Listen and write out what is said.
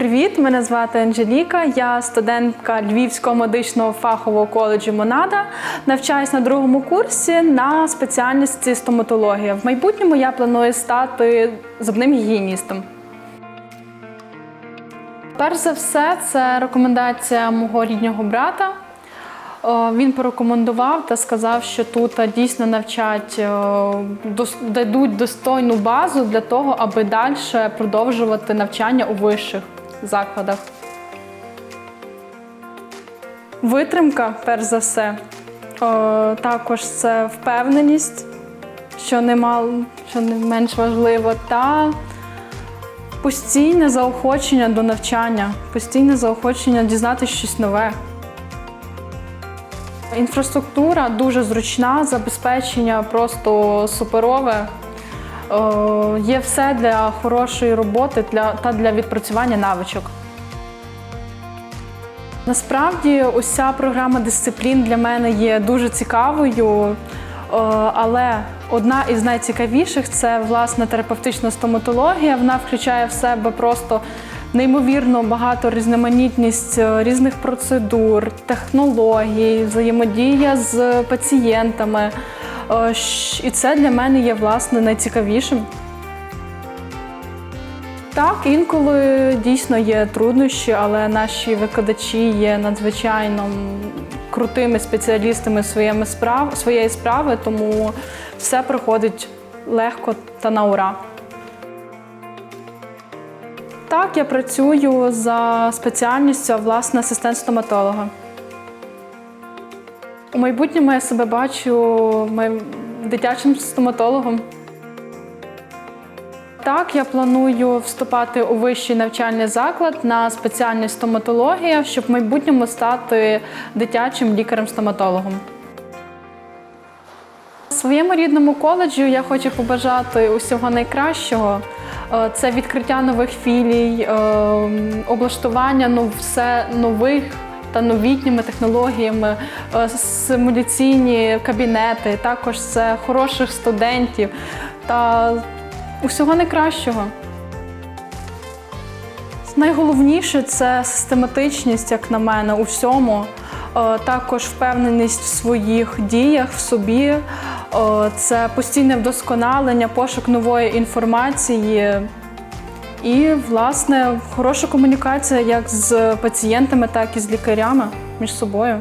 Привіт, мене звати Анжеліка. Я студентка Львівського медичного фахового коледжу Монада. Навчаюсь на другому курсі на спеціальності стоматологія. В майбутньому я планую стати зубним гігієністом. Перш за все, це рекомендація мого рідного брата. Він порекомендував та сказав, що тут е, дійсно навчать, е, дадуть достойну базу для того, аби далі продовжувати навчання у вищих закладах. Витримка, перш за все. О, Також це впевненість, що не що не менш важливо, та постійне заохочення до навчання, постійне заохочення дізнатися щось нове. Інфраструктура дуже зручна, забезпечення просто суперове. Е, Є все для хорошої роботи для, та для відпрацювання навичок. Насправді, уся програма дисциплін для мене є дуже цікавою, е, але одна із найцікавіших це власне терапевтична стоматологія. Вона включає в себе просто неймовірно багато різноманітність е, різних процедур, технологій, взаємодія з пацієнтами. І це для мене є власне найцікавішим. Так, інколи дійсно є труднощі, але наші викладачі є надзвичайно крутими спеціалістами справ, своєї справи, тому все проходить легко та на ура. Так, я працюю за спеціальністю, власне, асистент стоматолога. У майбутньому я себе бачу дитячим стоматологом. Так, я планую вступати у вищий навчальний заклад на спеціальність стоматологія, щоб в майбутньому стати дитячим лікарем-стоматологом. Своєму рідному коледжу я хочу побажати усього найкращого. Е, Це відкриття нових філій, е, облаштування ну, все нових та новітніми технологіями, е, симуляційні кабінети, також це хороших студентів та усього найкращого. Найголовніше це систематичність, як на мене, у всьому. Е, Також впевненість в своїх діях, в собі. Е, Це постійне вдосконалення, пошук нової інформації і, власне, хороша комунікація як з пацієнтами, так і з лікарями між собою.